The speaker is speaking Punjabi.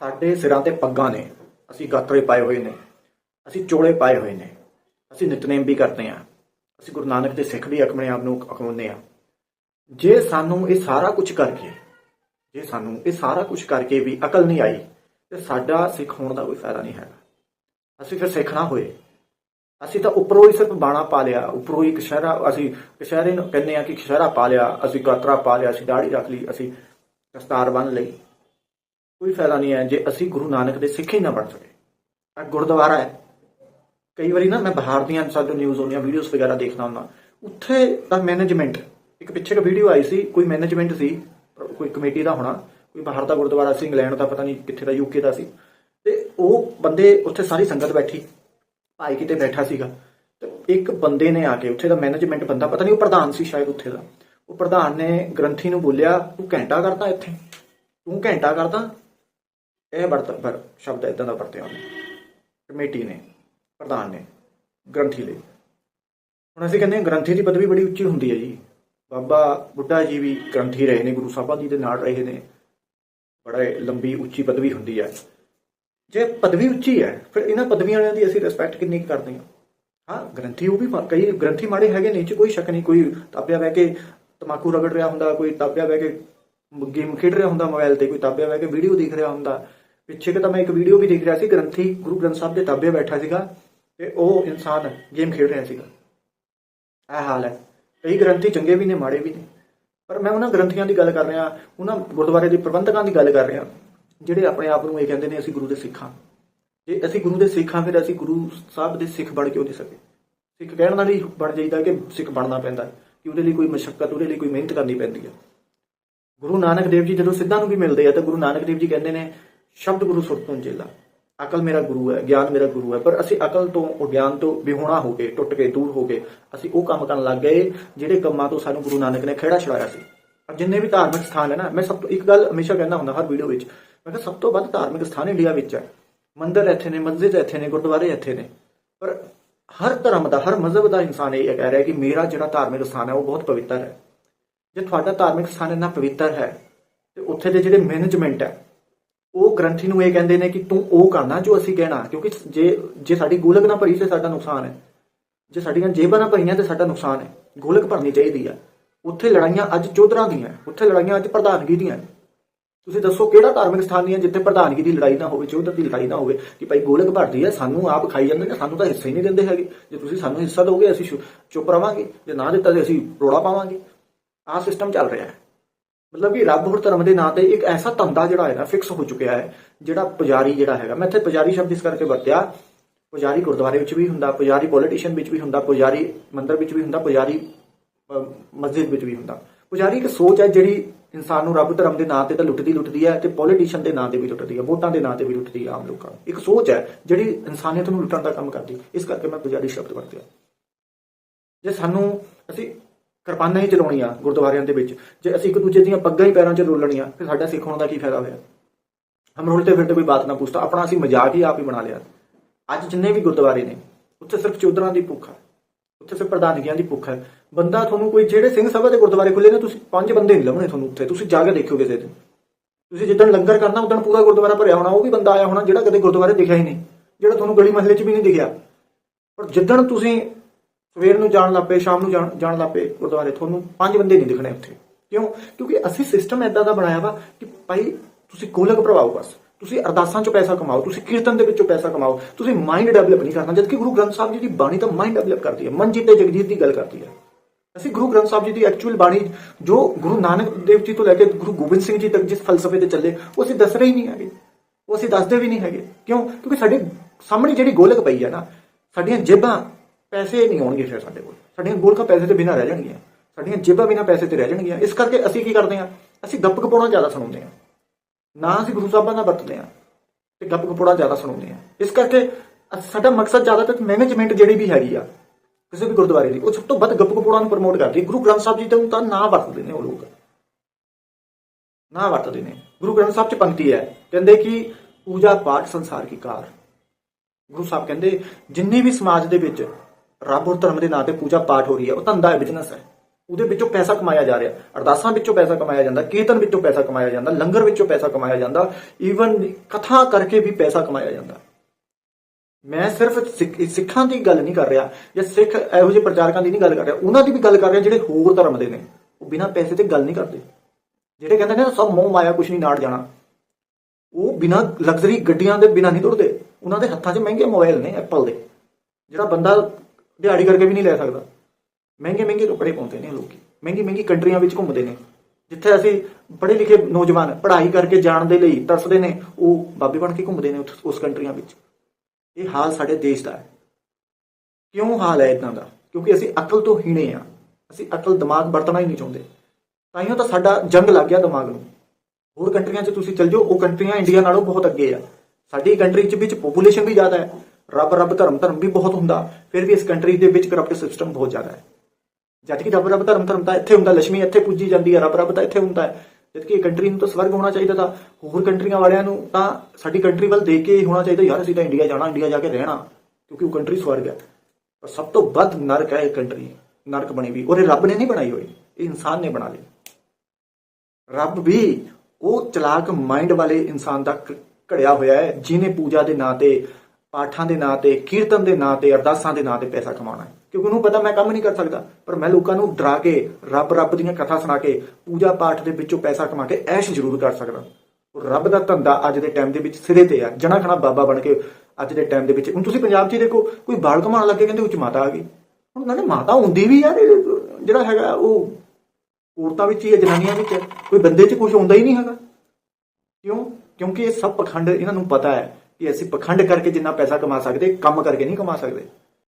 ਸਾਡੇ ਸਿਰਾਂ ਤੇ ਪੱਗਾਂ ਨੇ। ਅਸੀਂ ਗਾਤਰੇ ਪਾਏ ਹੋਏ ਨੇ। ਅਸੀਂ ਚੋਲੇ ਪਾਏ ਹੋਏ ਨੇ। ਅਸੀਂ ਨਿਤਨੇਮ ਵੀ ਕਰਦੇ ਹਾਂ। ਅਸੀਂ ਗੁਰੂ ਨਾਨਕ ਦੇ ਸਿੱਖ ਵੀ ਆਪਣੇ ਆਪ ਨੂੰ ਅਖਵਾਉਂਦੇ ਹਾਂ। ਜੇ ਸਾਨੂੰ ਇਹ ਸਾਰਾ ਕੁਝ ਕਰਕੇ, ਜੇ ਸਾਨੂੰ ਇਹ ਸਾਰਾ ਕੁਝ ਕਰਕੇ ਵੀ ਅਕਲ ਨਹੀਂ ਆਈ, ਤੇ ਸਾਡਾ ਸਿੱਖ ਹੋਣ ਦਾ ਕੋਈ ਫਾਇਦਾ ਨਹੀਂ ਹੈਗਾ। ਅਸੀਂ ਫਿਰ ਸਿੱਖ ਨਾ ਹੋਏ। ਅਸੀਂ ਤਾਂ ਉੱਪਰੋਂ ਹੀ ਸਿਰਫ ਬਾਣਾ ਪਾ ਲਿਆ। ਉੱਪਰੋਂ ਹੀ ਕਸ਼ਹਿਰਾ ਅਸੀਂ ਕਸ਼ਹਿਰੇ ਨੂੰ ਕਹਿੰਦੇ ਆ ਕਿ ਕਸ਼ਹਿਰਾ ਪਾ ਲਿਆ। ਅਸੀਂ ਗਾਤਰਾ ਪਾ ਲਿਆ। ਅਸੀਂ ਦਾੜੀ ਰੱਖ ਲਈ। ਅਸੀਂ ਦਸਤਾਰ ਬੰਨ ਲਈ। ਕੋਈ ਫਾਇਦਾ ਨਹੀਂ ਹੈ ਜੇ ਅਸੀਂ ਗੁਰੂ ਨਾਨਕ ਦੇ ਸਿੱਖ ਹੀ ਨਾ ਬਣ ਸਕੇ। ਆ ਗੁਰਦੁਆਰਾ ਹੈ। ਕਈ ਵਾਰੀ ਨਾ ਮੈਂ ਬਾਹਰ ਦੀਆਂ ਸਾਡੇ ਨਿਊਜ਼ ਹੁੰਦੀਆਂ ਵੀਡੀਓਜ਼ ਵਗੈਰਾ ਦੇਖਦਾ ਹੁੰਦਾ। ਉੱਥੇ ਦਾ ਮੈਨੇਜਮੈਂਟ ਇੱਕ ਪਿੱਛੇ ਇੱਕ ਵੀਡੀਓ ਆਈ ਸੀ, ਕੋਈ ਮੈਨੇਜਮੈਂਟ ਸੀ, ਕੋਈ ਕਮੇਟੀ ਦਾ ਹੋਣਾ, ਕੋਈ ਬਾਹਰ ਦਾ ਗੁਰਦੁਆਰਾ ਸੀ, ਇੰਗਲੈਂਡ ਦਾ, ਪਤਾ ਨਹੀਂ ਕਿੱਥੇ ਦਾ ਯੂਕੇ ਦਾ ਸੀ। ਤੇ ਉਹ ਬੰਦੇ ਉੱਥੇ ਸਾਰੀ ਸੰਗਤ ਬੈਠੀ, ਭਾਈ ਕਿਤੇ ਬੈਠਾ ਸੀਗਾ। ਤੇ ਇੱਕ ਬੰਦੇ ਨੇ ਆ ਕੇ ਉੱਥੇ ਦਾ ਮੈਨੇਜਮੈਂਟ ਬੰਦਾ, ਪਤਾ ਨਹੀਂ ਉਹ ਪ੍ਰਧਾਨ ਸੀ ਸ਼ਾਇਦ ਉੱਥੇ ਦਾ। ਉਹ ਪ੍ਰਧਾਨ ਨੇ ਗ੍ਰੰਥੀ ਨੂੰ ਬੋਲਿਆ, ਤੂੰ ਘੰਟਾ ਕਰਦਾ ਇੱਥੇ। ਤੂੰ ਘੰਟਾ ਕਰਦਾ ਇਹ ਵਰਤ, ਵਰ, ਸ਼ਬਦ ਇਦਾਂ ਦਾ ਵਰਤਿਆ ਉਹਨੇ। ਕਮੇਟੀ ਨੇ, ਪ੍ਰਧਾਨ ਨੇ, ਗ੍ਰੰਥੀ ਲਈ। ਹੁਣ ਅਸੀਂ ਕਹਿੰਦੇ ਹਾਂ ਗ੍ਰੰਥੀ ਦੀ ਪਦਵੀ ਬੜੀ ਉੱਚੀ ਹੁੰਦੀ ਹੈ ਜੀ। ਬਾਬਾ ਬੁੱਢਾ ਜੀ ਵੀ ਗ੍ਰੰਥੀ ਰਹੇ ਨੇ, ਗੁਰੂ ਸਾਹਿਬਾਂ ਜੀ ਦੇ ਨਾਲ ਰਹੇ ਨੇ। ਬੜਾ ਲੰਬੀ, ਉੱਚੀ ਪਦਵੀ ਹੁੰਦੀ ਹੈ। ਜੇ ਪਦਵੀ ਉੱਚੀ ਹੈ, ਫਿਰ ਇਹਨਾਂ ਪਦਵੀਆਂ ਵਾਲਿਆਂ ਦੀ ਅਸੀਂ ਰਿਸਪੈਕਟ ਕਿੰਨੀ ਕੁ ਕਰਦੇ ਹਾਂ? ਹਾਂ, ਗ੍ਰੰਥੀ ਉਹ ਵੀ ਕਈ ਗ੍ਰੰਥੀ ਮਾੜੇ ਹੈਗੇ ਨੇ 'ਚ ਕੋਈ ਸ਼ੱਕ ਨਹੀਂ, ਕੋਈ ਤਾਬਿਆ ਬਹਿ ਕੇ ਤਮਾਕੂ ਰਗੜ ਰਿਹਾ ਹੁੰਦਾ, ਕੋਈ ਤਾਬਿਆ ਬਹਿ ਕੇ ਗੇਮ ਖੇਡ ਰਿਹਾ ਹੁੰਦਾ ਮੋਬਾਈਲ ਤੇ, ਕੋਈ ਤਾਬਿਆ ਬਹਿ ਕੇ ਵੀਡੀਓ ਦੇਖ ਰਿਹਾ ਹੁੰਦਾ। ਪਿੱਛੇ ਕਿ ਤਾਂ ਮੈਂ ਇੱਕ ਵੀਡੀਓ ਵੀ ਦੇਖ ਰਿਹਾ ਸੀ, ਗ੍ਰੰਥੀ, ਗੁਰੂ ਗ੍ਰੰਥ ਸਾਹਿਬ ਦੇ ਤਾਬਿਆ ਬੈਠਾ ਸੀਗਾ ਤੇ ਉਹ ਇਨਸਾਨ ਗੇਮ ਖੇਡ ਰਿਹਾ ਸੀਗਾ। ਇਹ ਹਾਲ ਹੈ। ਕਈ ਗ੍ਰੰਥੀ ਚੰਗੇ ਵੀ ਨੇ, ਮਾੜੇ ਵੀ ਨੇ। ਪਰ ਮੈਂ ਉਹਨਾਂ ਗ੍ਰੰਥੀਆਂ ਦੀ ਗੱਲ ਕਰ ਰਿਹਾ, ਉਹਨਾਂ ਗੁਰਦੁਆਰੇ ਦੇ ਪ੍ਰਬੰਧਕਾਂ ਦੀ ਗੱਲ ਕਰ ਰਿਹਾ, ਜਿਹੜੇ ਆਪਣੇ ਆਪ ਨੂੰ ਇਹ ਕਹਿੰਦੇ ਨੇ, ਅਸੀਂ ਗੁਰੂ ਦੇ ਸਿੱਖ। ਹਾਂ ਜੇ ਅਸੀਂ ਗੁਰੂ ਦੇ ਸਿੱਖ ਹਾਂ ਫਿਰ ਅਸੀਂ ਗੁਰੂ ਸਾਹਿਬ ਦੇ ਸਿੱਖ ਬਣ ਕਿਉਂ ਨਹੀਂ ਸਕੇ। ਸਿੱਖ ਕਹਿਣ ਨਾਲ ਹੀ ਬਣ ਜਾਈਦਾ ਕਿ ਸਿੱਖ ਬਣਨਾ ਪੈਂਦਾ, ਕਿ ਉਹਦੇ ਲਈ ਕੋਈ ਮਸ਼ੱਕਤ, ਉਹਦੇ ਲਈ ਕੋਈ ਮਿਹਨਤ ਕਰਨੀ ਪੈਂਦੀ ਹੈ ਗੁਰੂ ਨਾਨਕ ਦੇਵ ਜੀ ਜਦੋਂ ਸਿੱਧਾਂ ਨੂੰ ਵੀ ਮਿਲਦੇ ਆ ਤਾਂ ਗੁਰੂ ਨਾਨਕ ਦੇਵ ਜੀ ਕਹਿੰਦੇ ਨੇ, ਸ਼ਬਦ ਗੁਰੂ ਸੁਰਤ ਤੋਂ ਜੇਲਾ। ਅਕਲ ਮੇਰਾ ਗੁਰੂ ਹੈ, ਗਿਆਨ ਮੇਰਾ ਗੁਰੂ ਹੈ। ਪਰ ਅਸੀਂ ਅਕਲ ਤੋਂ, ਉਹ ਗਿਆਨ ਤੋਂ ਵਿਹੋਣਾ ਹੋ ਗਏ, ਟੁੱਟ ਕੇ ਦੂਰ ਹੋ ਗਏ। ਅਸੀਂ ਉਹ ਕੰਮ ਕਰਨ ਲੱਗ ਗਏ ਜਿਹੜੇ ਕੰਮਾਂ ਤੋਂ ਸਾਨੂੰ ਗੁਰੂ ਨਾਨਕ ਨੇ ਖਿਹੜਾ ਛੁਡਾਇਆ ਸੀ। ਔਰ ਜਿੰਨੇ ਵੀ ਧਾਰਮਿਕ ਸਥਾਨ ਹੈ ਨਾ, ਮੈਂ ਸਭ ਤੋਂ, ਇੱਕ ਗੱਲ ਹਮੇਸ਼ਾ ਕਹਿੰਦਾ ਹੁੰਦਾ ਹਰ ਵੀਡੀਓ ਵਿੱਚ, ਮੈਂ ਕਿਹਾ ਸਭ ਤੋਂ ਵੱਧ ਧਾਰਮਿਕ ਸਥਾਨ ਇੰਡੀਆ ਵਿੱਚ ਹੈ। ਮੰਦਿਰ ਇੱਥੇ ਨੇ, ਮਸਜਿਦ ਇੱਥੇ ਨੇ, ਗੁਰਦੁਆਰੇ ਇੱਥੇ ਨੇ। ਪਰ ਹਰ ਧਰਮ ਦਾ, ਹਰ ਮਜ਼ਹਬ ਦਾ ਇਨਸਾਨ ਇਹ ਕਹਿ ਰਿਹਾ ਕਿ ਮੇਰਾ ਜਿਹੜਾ ਧਾਰਮਿਕ ਸਥਾਨ ਹੈ, ਉਹ ਬਹੁਤ ਪਵਿੱਤਰ ਹੈ। ਜੇ ਤੁਹਾਡਾ ਧਾਰਮਿਕ ਸਥਾਨ ਇੰਨਾ ਪਵਿੱਤਰ ਹੈ, ਤੇ ਉੱਥੇ ਦੇ ਜਿਹੜੇ ਮੈਨੇਜਮੈਂਟ ਹੈ, ਉਹ ਗ੍ਰੰਥੀ ਨੂੰ ਇਹ ਕਹਿੰਦੇ ਨੇ ਕਿ ਤੂੰ ਉਹ ਕਰਨਾ ਜੋ ਅਸੀਂ ਕਹਿਣਾ, ਕਿਉਂਕਿ ਜੇ ਜੇ ਸਾਡੀ ਗੋਲਕ ਨਾ ਭਰੀ, ਤੇ ਸਾਡਾ ਨੁਕਸਾਨ ਹੈ। ਜੇ ਸਾਡੀਆਂ ਜੇਬਾਂ ਨਾ ਭਰੀਆਂ, ਤੇ ਸਾਡਾ ਨੁਕਸਾਨ ਹੈ। ਗੋਲਕ ਭਰਨੀ ਚਾਹੀਦੀ ਹੈ। ਉੱਥੇ ਲੜਾਈਆਂ ਅੱਜ ਚੌਧਰਾਂ ਦੀਆਂ ਉੱਥੇ ਲੜਾਈਆਂ ਅੱਜ ਪ੍ਰਧਾਨਗੀ ਦੀਆਂ ਤੁਸੀਂ ਦੱਸੋ ਕਿਹੜਾ ਧਾਰਮਿਕ ਸਥਾਨ ਨਹੀਂ ਹੈ ਜਿੱਥੇ ਪ੍ਰਧਾਨਗੀ ਦੀ ਲੜਾਈ ਨਾ ਹੋਵੇ, ਚੌਧਰ ਦੀ ਲੜਾਈ ਨਾ ਹੋਵੇ, ਕਿ ਭਾਈ ਗੋਲਕ ਭਰਦੀ ਹੈ, ਸਾਨੂੰ ਆਪ ਖਾਈ ਜਾਂਦੇ ਨੇ, ਸਾਨੂੰ ਤਾਂ ਹਿੱਸਾ ਹੀ ਨਹੀਂ ਦਿੰਦੇ ਹੈਗੇ। ਜੇ ਤੁਸੀਂ ਸਾਨੂੰ ਹਿੱਸਾ ਦਿਓਗੇ ਅਸੀਂ ਚੁੱਪ ਰਵਾਂਗੇ। ਜੇ ਨਾ ਦਿੱਤਾ ਤੇ ਅਸੀਂ ਰੋੜਾ ਪਾਵਾਂਗੇ। ਆਹ ਸਿਸਟਮ ਚੱਲ ਰਿਹਾ ਹੈ। ਮਤਲਬ ਕਿ ਰੱਬ ਹੋਰ ਧਰਮ ਦੇ ਨਾਂ ਤੇ ਇੱਕ ਐਸਾ ਧੰਦਾ ਜਿਹੜਾ ਹੈ ਨਾ ਫਿਕਸ ਹੋ ਚੁੱਕਿਆ ਹੈ, ਜਿਹੜਾ ਪੁਜਾਰੀ ਜਿਹੜਾ ਹੈਗਾ। ਮੈਂ ਇੱਥੇ ਪੁਜਾਰੀ ਸ਼ਬਦ ਇਸ ਕਰਕੇ ਵਰਤਿਆ, ਪੁਜਾਰੀ ਗੁਰਦੁਆਰੇ ਵਿੱਚ ਵੀ ਹੁੰਦਾ, ਪੁਜਾਰੀ ਪੋਲੀਟੀਸ਼ੀਅਨ ਵਿੱਚ ਵੀ ਹੁੰਦਾ, ਪੁਜਾਰੀ ਮੰਦਰ ਵਿੱਚ ਵੀ ਹੁੰਦਾ, ਪੁਜਾਰੀ ਮਸਜਿਦ ਵਿੱਚ ਵੀ ਹੁੰਦਾ। ਪੁਜਾਰੀ ਇੱਕ ਸੋਚ ਹੈ ਜਿਹੜੀ ਇਨਸਾਨ ਨੂੰ ਰੱਬ ਧਰਮ ਦੇ ਨਾਂ ਤੇ ਤਾਂ ਲੁੱਟਦੀ ਲੁੱਟਦੀ ਹੈ ਤੇ ਪੋਲੀਟੀਸ਼ੀਅਨ ਦੇ ਨਾਂ ਤੇ ਵੀ ਲੁੱਟਦੀ ਹੈ, ਵੋਟਾਂ ਦੇ ਨਾਂ ਤੇ ਵੀ ਲੁੱਟਦੀ ਹੈ ਆਮ ਲੋਕਾਂ ਨੂੰ। ਇੱਕ ਸੋਚ ਹੈ ਜਿਹੜੀ ਇਨਸਾਨੀਅਤ ਨੂੰ ਲੁੱਟਣ ਦਾ ਕੰਮ ਕਰਦੀ। ਇਸ ਕਰਕੇ ਮੈਂ ਪੁਜਾਰੀ ਸ਼ਬਦ ਵਰਤਿਆ। ਜੇ ਸਾਨੂੰ ਅਸੀਂ ਕਿਰਪਾਨਾਂ ਹੀ ਚਲਾਉਣੀਆਂ ਗੁਰਦੁਆਰਿਆਂ ਦੇ ਵਿੱਚ। ਜੇ ਅਸੀਂ ਇੱਕ ਦੂਜੇ ਦੀਆਂ ਪੱਗਾਂ ਹੀ ਪੈਰਾਂ 'ਚ ਰੋਲਣੀਆਂ ਫਿਰ ਸਾਡਾ ਸਿੱਖ ਹੋਣ ਦਾ ਕੀ ਫਾਇਦਾ ਹੋਇਆ? ਹਮ ਰੁਲਤੇ ਫਿਰਤੇ ਕੋਈ ਬਾਤ ਨਾ ਪੁੱਛਤਾ ਆਪਣਾ ਅਸੀਂ ਮਜ਼ਾਕ ਹੀ ਆਪ ਹੀ ਬਣਾ ਲਿਆ। ਅੱਜ ਜਿੰਨੇ ਵੀ ਗੁਰਦੁਆਰੇ ਨੇ, ਉੱਥੇ ਸਿਰਫ ਚੌਧਰਾਂ ਦੀ ਭੁੱਖ ਹੈ, ਉੱਥੇ ਸਿਰਫ ਪ੍ਰਧਾਨਗੀਆਂ ਦੀ ਭੁੱਖ ਹੈ। ਬੰਦਾ ਤੁਹਾਨੂੰ ਕੋਈ ਜਿਹੜੇ ਸਿੰਘ ਸਭਾ ਦੇ ਗੁਰਦੁਆਰੇ ਖੁੱਲੇ ਨੇ, ਤੁਸੀਂ ਪੰਜ ਬੰਦੇ ਨਹੀਂ ਲੱਭਣੇ ਤੁਹਾਨੂੰ ਉੱਥੇ, ਤੁਸੀਂ ਜਾ ਕੇ ਦੇਖਿਓ ਕਿਸੇ ਦਿਨ ਤੁਸੀਂ ਜਿੱਦਣ ਲੰਗਰ ਕਰਨਾ, ਉਦੋਂ ਪੂਰਾ ਗੁਰਦੁਆਰਾ ਭਰਿਆ ਹੋਣਾ, ਉਹ ਵੀ ਬੰਦਾ ਆਇਆ ਹੋਣਾ ਜਿਹੜਾ ਕਦੇ ਗੁਰਦੁਆਰੇ ਦਿਖਿਆ ਹੀ ਨਹੀਂ, ਜਿਹੜਾ ਤੁਹਾਨੂੰ ਗਲੀ ਮਹੱਲੇ 'ਚ ਵੀ ਨਹੀਂ ਦਿਖਿਆ। ਪਰ ਜਿੱਦਣ ਤੁਸੀਂ ਸਵੇਰ ਨੂੰ ਜਾਣ ਲੱਪੇ ਸ਼ਾਮ ਨੂੰ ਜਾਣ ਜਾਣ ਲੱਪੇ ਗੁਰਦੁਆਰੇ। ਤੁਹਾਨੂੰ ਪੰਜ ਬੰਦੇ ਨਹੀਂ ਦਿਖਣੇ ਉੱਥੇ। ਕਿਉਂ? ਕਿਉਂਕਿ ਅਸੀਂ ਸਿਸਟਮ ਐਦਾਂ ਦਾ ਬਣਾਇਆ ਵਾ ਕਿ ਭਾਈ ਤੁਸੀਂ ਗੋਲਕ ਭਰਵਾਓ ਬਸ। ਤੁਸੀਂ ਅਰਦਾਸਾਂ 'ਚੋਂ ਪੈਸਾ ਕਮਾਓ, ਤੁਸੀਂ ਕੀਰਤਨ ਦੇ ਵਿੱਚੋਂ ਪੈਸਾ ਕਮਾਓ। ਤੁਸੀਂ ਮਾਈਂਡ ਡਿਵੈਲਪ ਨਹੀਂ ਕਰਨਾ, ਜਦਕਿ ਗੁਰੂ ਗ੍ਰੰਥ ਸਾਹਿਬ ਜੀ ਦੀ ਬਾਣੀ ਤਾਂ ਮਾਈਂਡ ਡਿਵੈਲਪ ਕਰਦੀ ਹੈ। ਮਨ ਜਿੱਤੇ ਜਗਜੀਤ ਦੀ ਗੱਲ ਕਰਦੀ ਹੈ। ਅਸੀਂ ਗੁਰੂ ਗ੍ਰੰਥ ਸਾਹਿਬ ਜੀ ਦੀ ਐਕਚੁਅਲ ਬਾਣੀ ਜੋ ਗੁਰੂ ਨਾਨਕ ਦੇਵ ਜੀ ਤੋਂ ਲੈ ਕੇ ਗੁਰੂ ਗੋਬਿੰਦ ਸਿੰਘ ਜੀ ਤੱਕ ਜਿਸ ਫਲਸਫੇ ਤੇ ਚੱਲੇ, ਉਹ ਅਸੀਂ ਦੱਸ ਰਹੇ ਹੀ ਨਹੀਂ ਹੈਗੇ। ਉਹ ਅਸੀਂ ਦੱਸਦੇ ਵੀ ਨਹੀਂ ਹੈਗੇ। ਕਿਉਂ? ਕਿਉਂਕਿ ਸਾਡੇ ਸਾਹਮਣੇ ਜਿਹੜੀ ਗੋਲਕ ਪਈ ਹੈ ਨਾ, ਸਾਡੀਆਂ ਜੇਬਾਂ ਪੈਸੇ ਨਹੀਂ ਆਉਣਗੇ ਫਿਰ ਸਾਡੇ ਕੋਲ। ਸਾਡੀਆਂ ਗੋਲਕਾਂ ਪੈਸੇ ਤੇ ਬਿਨਾਂ ਰਹਿ ਜਾਣਗੀਆਂ। ਸਾਡੀਆਂ ਜੇਬਾਂ ਬਿਨਾਂ ਪੈਸੇ ਤੇ ਰਹਿ ਜਾਣਗੀਆਂ। ਇਸ ਕਰਕੇ ਅਸੀਂ ਕੀ ਕਰਦੇ ਹਾਂ? ਅਸੀਂ ਗੱਪ ਗਪੋਣਾ ਜ਼ਿਆਦਾ ਸੁਣਾਉਂਦੇ ਹਾਂ। ਨਾ ਅਸੀਂ ਗੁਰੂ ਸਾਹਿਬਾਂ ਨਾਲ ਵਰਤਦੇ ਹਾਂ ਤੇ ਗੱਪ ਗਪੋੜਾ ਜ਼ਿਆਦਾ ਸੁਣਾਉਂਦੇ ਹਾਂ। ਇਸ ਕਰਕੇ ਸਾਡਾ ਮਕਸਦ ਜ਼ਿਆਦਾਤਰ ਮੈਨੇਜਮੈਂਟ ਜਿਹੜੀ ਵੀ ਹੈਗੀ ਆ, ਕਿਸੇ ਵੀ ਗੁਰਦੁਆਰੇ ਦੀ, ਉਹ ਸਭ ਤੋਂ ਵੱਧ ਗੱਪ ਗਪੋੜਾ ਨੂੰ ਪ੍ਰਮੋਟ ਕਰਦੀ। ਗੁਰੂ ਗ੍ਰੰਥ ਸਾਹਿਬ ਜੀ ਤੋਂ ਤਾਂ ਨਾ ਵਰਤਦੇ ਨੇ ਉਹ ਲੋਕ। ਨਾ ਵਰਤਦੇ ਨੇ। ਗੁਰੂ ਗ੍ਰੰਥ ਸਾਹਿਬ ਚ ਪੰਕਤੀ ਹੈ। ਕਹਿੰਦੇ ਕਿ ਪੂਜਾ ਪਾਠ ਸੰਸਾਰ ਕੀ ਕਾਰ। ਗੁਰੂ ਸਾਹਿਬ ਕਹਿੰਦੇ, ਜਿੰਨੇ ਵੀ ਸਮਾਜ ਦੇ ਵਿੱਚ ਰੱਬ ਔਰ ਧਰਮ ਦੇ ਨਾਂ ਤੇ ਪੂਜਾ ਪਾਠ ਹੋ ਰਹੀ ਹੈ ਉਹ ਧੰਦਾ ਹੈ ਬਿਜ਼ਨਸ ਹੈ। ਉਹਦੇ ਵਿੱਚੋਂ ਪੈਸਾ ਕਮਾਇਆ ਜਾ ਰਿਹਾ। ਅਰਦਾਸਾਂ ਵਿੱਚੋਂ ਪੈਸਾ ਕਮਾਇਆ ਜਾਂਦਾ ਕੀਰਤਨ ਵਿੱਚੋਂ ਪੈਸਾ ਕਮਾਇਆ ਜਾਂਦਾ ਲੰਗਰ ਵਿੱਚੋਂ ਪੈਸਾ ਕਮਾਇਆ ਜਾਂਦਾ ਈਵਨ ਕਥਾ ਕਰਕੇ ਵੀ ਪੈਸਾ ਕਮਾਇਆ ਜਾਂਦਾ। ਮੈਂ ਸਿਰਫ ਸਿੱਖਾਂ ਦੀ ਗੱਲ ਨਹੀਂ ਕਰ ਰਿਹਾ ਜਾਂ ਸਿੱਖ ਇਹੋ ਜਿਹੇ ਪ੍ਰਚਾਰਕਾਂ ਦੀ ਨਹੀਂ ਗੱਲ ਕਰ ਰਿਹਾ ਉਹਨਾਂ ਦੀ ਵੀ ਗੱਲ ਕਰ ਰਿਹਾ ਜਿਹੜੇ ਹੋਰ ਧਰਮ ਦੇ ਨੇ। ਉਹ ਬਿਨਾਂ ਪੈਸੇ ਤੇ ਗੱਲ ਨਹੀਂ ਕਰਦੇ। ਜਿਹੜੇ ਕਹਿੰਦੇ ਨੇ ਨਾ, ਸਭ ਮੋਹ ਮਾਇਆ ਕੁਛ ਨਹੀਂ ਨਾੜ ਜਾਣਾ। ਉਹ ਬਿਨਾਂ ਲਗਜ਼ਰੀ ਗੱਡੀਆਂ ਦੇ ਬਿਨਾਂ ਨਹੀਂ ਤੁਰਦੇ। ਉਹਨਾਂ ਦੇ ਹੱਥਾਂ 'ਚ ਮਹਿੰਗੇ ਮੋਬਾਈਲ ਨੇ ਐਪਲ ਦੇ। ਜਿਹੜਾ ਬੰਦਾ ਦਿਹਾੜੀ ਕਰਕੇ ਵੀ ਨਹੀਂ ਲੈ ਸਕਦਾ। ਮਹਿੰਗੇ ਮਹਿੰਗੇ ਕੱਪੜੇ ਪਾਉਂਦੇ ਨੇ ਲੋਕੀ। ਮਹਿੰਗੀ ਮਹਿੰਗੀ ਕੰਟਰੀਆਂ ਵਿੱਚ ਘੁੰਮਦੇ ਨੇ। ਜਿੱਥੇ ਅਸੀਂ ਪੜ੍ਹੇ ਲਿਖੇ ਨੌਜਵਾਨ ਪੜ੍ਹਾਈ ਕਰਕੇ ਜਾਣ ਦੇ ਲਈ ਤਰਸਦੇ ਨੇ, ਉਹ ਬਾਬੇ ਬਣ ਕੇ ਘੁੰਮਦੇ ਨੇ ਉੱਥ- ਉਸ ਕੰਟਰੀਆਂ ਵਿੱਚ। ਇਹ ਹਾਲ ਸਾਡੇ ਦੇਸ਼ ਦਾ ਹੈ। ਕਿਉਂ ਹਾਲ ਹੈ ਇਦਾਂ ਦਾ? ਕਿਉਂਕਿ ਅਸੀਂ ਅਕਲ ਤੋਂ ਹੀਣੇ ਆ ਅਸੀਂ ਅਕਲ, ਦਿਮਾਗ ਵਰਤਣਾ ਹੀ ਨਹੀਂ ਚਾਹੁੰਦੇ। ਤਾਈਓ ਤਾਂ ਸਾਡਾ ਜੰਗ ਲੱਗ ਗਿਆ ਦਿਮਾਗ ਨੂੰ। ਹੋਰ ਕੰਟਰੀਆਂ 'ਚ ਤੁਸੀਂ ਚਲ ਜਾਓ, ਉਹ ਕੰਟਰੀਆਂ ਇੰਡੀਆ ਨਾਲੋਂ ਬਹੁਤ ਅੱਗੇ ਆ। ਸਾਡੀ ਕੰਟਰੀ 'ਚ ਵਿੱਚ ਪੋਪੂਲੇਸ਼ਨ ਵੀ ਜ਼ਿਆਦਾ ਹੈ। ਰੱਬ ਰੱਬ ਧਰਮ ਧਰਮ ਵੀ ਬਹੁਤ ਹੁੰਦਾ, ਫਿਰ ਵੀ ਇਸ ਕੰਟਰੀ ਦੇ ਵਿੱਚ ਕਰਪਟ ਸਿਸਟਮ ਬਹੁਤ ਜ਼ਿਆਦਾ ਹੈ। ਜਦ ਕਿ ਰੱਬ ਰੱਬ ਧਰਮ ਧਰਮ ਤਾਂ ਇੱਥੇ ਹੁੰਦਾ ਲక్ష్ਮੀ ਇੱਥੇ ਪੂਜੀ ਜਾਂਦੀ ਹੈ, ਰੱਬ ਰੱਬ ਤਾਂ ਇੱਥੇ ਹੁੰਦਾ ਹੈ। ਜਦ ਕਿ ਕੰਟਰੀ ਨੂੰ ਤਾਂ ਸਵਰਗ ਹੋਣਾ ਚਾਹੀਦਾ ਤਾਂ ਹੋਰ ਕੰਟਰੀਆਂ ਵਾਲਿਆਂ ਨੂੰ ਤਾਂ ਸਾਡੀ ਕੰਟਰੀ ਵੱਲ ਦੇਖ ਕੇ ਹੋਣਾ ਚਾਹੀਦਾ, ਯਾਰ ਅਸੀਂ ਤਾਂ ਇੰਡੀਆ ਜਾਣਾ ਇੰਡੀਆ ਜਾ ਕੇ ਰਹਿਣਾ, ਕਿਉਂਕਿ ਉਹ ਕੰਟਰੀ ਸਵਰਗ ਹੈ। ਪਰ ਸਭ ਤੋਂ ਵੱਧ ਨਰਕ ਹੈ ਇਹ ਕੰਟਰੀ ਨਰਕ ਬਣੀ ਵੀ ਔਰ ਰੱਬ ਨੇ ਨਹੀਂ ਬਣਾਈ ਹੋਈ, ਇਹ ਇਨਸਾਨ ਨੇ ਬਣਾ ਲਈ। ਰੱਬ ਵੀ ਉਹ ਚਲਾਕ ਮਾਈਂਡ ਵਾਲੇ ਇਨਸਾਨ ਦਾ ਘੜਿਆ ਹੋਇਆ ਹੈ ਜਿਨੇ ਪੂਜਾ ਦੇ ਨਾਂ ਤੇ ਪਾਠਾਂ ਦੇ ਨਾਂ ਤੇ, ਕੀਰਤਨ ਦੇ ਨਾਂ ਤੇ, ਅਰਦਾਸਾਂ ਦੇ ਨਾਂ ਤੇ ਪੈਸਾ ਕਮਾਉਣਾ ਹੈ। ਕਿਉਂਕਿ ਉਹਨੂੰ ਪਤਾ ਮੈਂ ਕੰਮ ਨਹੀਂ ਕਰ ਸਕਦਾ। ਪਰ ਮੈਂ ਲੋਕਾਂ ਨੂੰ ਡਰਾ ਕੇ, ਰੱਬ ਰੱਬ ਦੀਆਂ ਕਥਾ ਸੁਣਾ ਕੇ, ਪੂਜਾ ਪਾਠ ਦੇ ਵਿੱਚੋਂ ਪੈਸਾ ਕਮਾ ਕੇ ਐਸ਼ ਜ਼ਰੂਰ ਕਰ ਸਕਦਾ। ਰੱਬ ਦਾ ਧੰਦਾ ਅੱਜ ਦੇ ਟਾਈਮ ਦੇ ਵਿੱਚ ਸਿਰੇ ਤੇ ਆ। ਜਣਾ ਖਣਾ ਬਾਬਾ ਬਣ ਕੇ ਅੱਜ ਦੇ ਟਾਈਮ ਦੇ ਵਿੱਚ। ਹੁਣ ਤੁਸੀਂ ਪੰਜਾਬ 'ਚ ਹੀ ਦੇਖੋ, ਕੋਈ ਬਾਲ ਕਮਾਉਣ ਲੱਗੇ ਕਹਿੰਦੇ ਉੱਚ ਮਾਤਾ ਆ ਗਈ। ਹੁਣ ਕਹਿੰਦੇ ਮਾਤਾ ਹੁੰਦੀ ਵੀ ਯਾਰ ਇਹ ਜਿਹੜਾ ਹੈਗਾ ਉਹ ਔਰਤਾਂ ਵਿੱਚ ਹੀ ਹੈ ਜਨਾਨੀਆਂ ਵਿੱਚ ਹੈ। ਕੋਈ ਬੰਦੇ 'ਚ ਕੁਝ ਹੁੰਦਾ ਹੀ ਨਹੀਂ ਹੈਗਾ। ਕਿਉਂ? ਕਿਉਂਕਿ ਇਹ ਸਭ ਪਖੰਡ ਇਹਨਾਂ ਨੂੰ ਪਤਾ ਹੈ। ਕਿ ਅਸੀਂ ਪਖੰਡ ਕਰਕੇ ਜਿੰਨਾ ਪੈਸਾ ਕਮਾ ਸਕਦੇ ਕੰਮ ਕਰਕੇ ਨਹੀਂ ਕਮਾ ਸਕਦੇ।